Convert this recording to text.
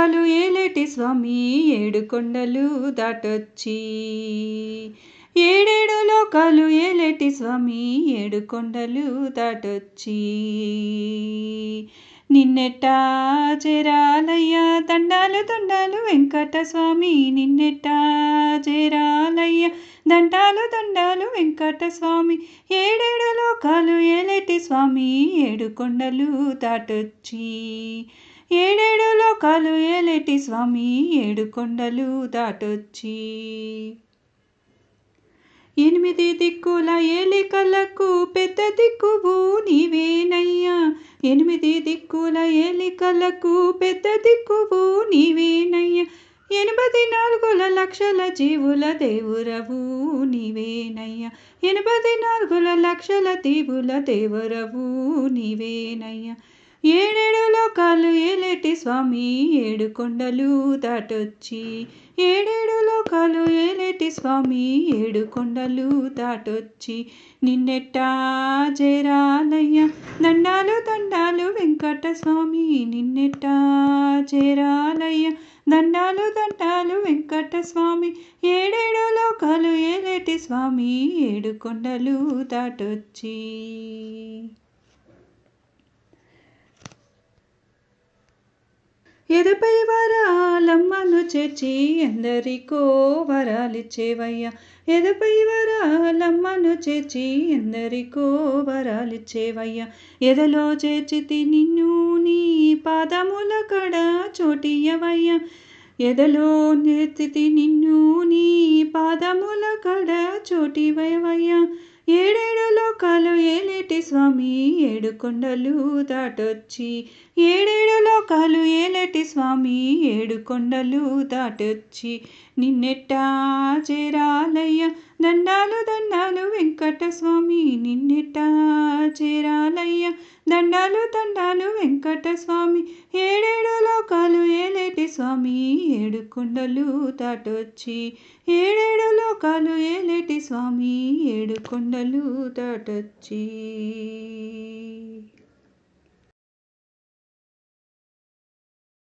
కొండలు ఏలేటి స్వామి? ఏడు కొండలు దాటొచ్చి. ఏడేడు లోకాలు ఏలేటి స్వామి? ఏడు కొండలు దాటొచ్చి. నిన్నెట్టా చేరాలయ్యా? దండాలు దండాలు వెంకట స్వామి. నిన్నెట్టా చేరాలయ్యా? దండాలు దండాలు వెంకట స్వామి. ఏడేడు లోకాలు ఏలేటి స్వామి? ఏడు కొండలు దాటొచ్చి. ఏడేడు లోకాలు ఏలేటి స్వామి ఏడు కొండలు దాటొచ్చి. ఎనిమిది దిక్కుల ఏలికలకు పెద్ద దిక్కువు నీవేనయ్యా. ఎనిమిది దిక్కుల ఏలికలకు పెద్ద దిక్కువు నీవేనయ్యా. ఎనభై నాలుగుల లక్షల జీవుల దేవురవు నీవేనయ్యా. ఎనభై నాలుగుల లక్షల దీవుల దేవరవు నీవేనయ్యా. ఏడేడు లోకాలు ఏలేటి స్వామి? ఏడు కొండలు దాటొచ్చి. ఏడేడు లోకాలు ఏలేటి స్వామి? ఏడు కొండలు దాటొచ్చి. నిన్నెట్టా చేరాలయ్యా దండాలు దండాలు వెంకట స్వామి నిన్నెట్టా చేరాలయ్యా దండాలు దండాలు వెంకట స్వామి ఏడేడు లోకాలు ఏలేటి స్వామి? ఏడు కొండలు దాటొచ్చి. ఎదపై వరాలమ్మను చేర్చి ఎందరికో వరాలిచ్చేవయ్యా. ఎదపై వరాలమ్మను చేర్చి ఎందరికో వరాలిచ్చేవయ్యా. ఎదలో చేర్చితి నిన్ను నీ పాదముల కడ చోటియవయ్యా ఎదలో నెత్తితి నిన్ను నీ పాదముల కడ చోటివయ్యా. ఏడేడు లోకాలు ఏలేటి స్వామి? ఏడు కొండలు దాటొచ్చి. ఏడేడు లోకాలు ఏలేటి స్వామి? ఏడు కొండలు దాటొచ్చి. నిన్నెట్టా చేరాలయ్య. దండాలు దండాలు వెంకట స్వామి నిన్నెట్టా చేరాలయ్య. దండాలు దండాలు వెంకట స్వామి. ఏడేడు లోకాలు ఏలేటి స్వామి. ఏడు కొండలు తాటొచ్చి ఏడేడు లోకాలు ఏలేటి స్వామి. ఏడు కొండలు దాటొచ్చి.